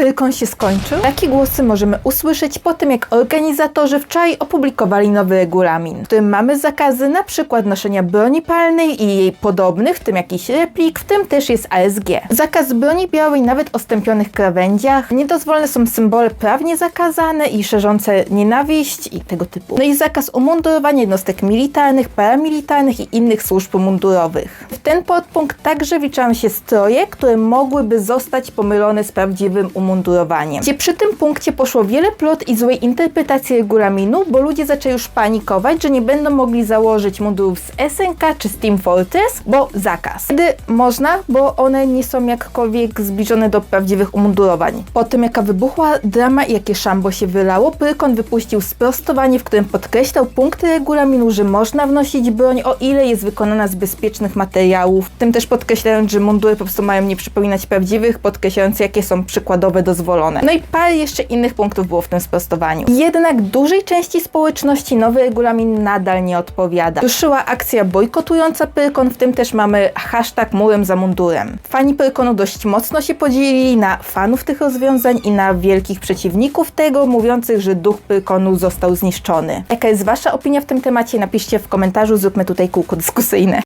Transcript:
Pyrkon się skończył? Takie głosy możemy usłyszeć po tym, jak organizatorzy wczoraj opublikowali nowy regulamin, w którym mamy zakazy na przykład noszenia broni palnej i jej podobnych, w tym jakiś replik, w tym też jest ASG. Zakaz broni białej nawet o stępionych krawędziach. Niedozwolone są symbole prawnie zakazane i szerzące nienawiść i tego typu. No i zakaz umundurowania jednostek militarnych, paramilitarnych i innych służb mundurowych. W ten podpunkt także wliczają się stroje, które mogłyby zostać pomylone z prawdziwym umundurowaniem. Gdzie przy tym punkcie poszło wiele plot i złej interpretacji regulaminu, bo ludzie zaczęli już panikować, że nie będą mogli założyć mundurów z SNK czy z Team Fortress, bo zakaz. Wtedy można, bo one nie są jakkolwiek zbliżone do prawdziwych umundurowań. Po tym jaka wybuchła drama i jakie szambo się wylało, Pyrkon wypuścił sprostowanie, w którym podkreślał punkty regulaminu, że można wnosić broń, o ile jest wykonana z bezpiecznych materiałów. Tym też podkreślając, że mundury po prostu mają nie przypominać prawdziwych, podkreślając jakie są przykładowe dozwolone. No i parę jeszcze innych punktów było w tym sprostowaniu. Jednak dużej części społeczności nowy regulamin nadal nie odpowiada. Ruszyła akcja bojkotująca Pyrkon, w tym też mamy hashtag murem za mundurem. Fani Pyrkonu dość mocno się podzielili na fanów tych rozwiązań i na wielkich przeciwników tego, mówiących, że duch Pyrkonu został zniszczony. Jaka jest wasza opinia w tym temacie? Napiszcie w komentarzu, zróbmy tutaj kółko dyskusyjne.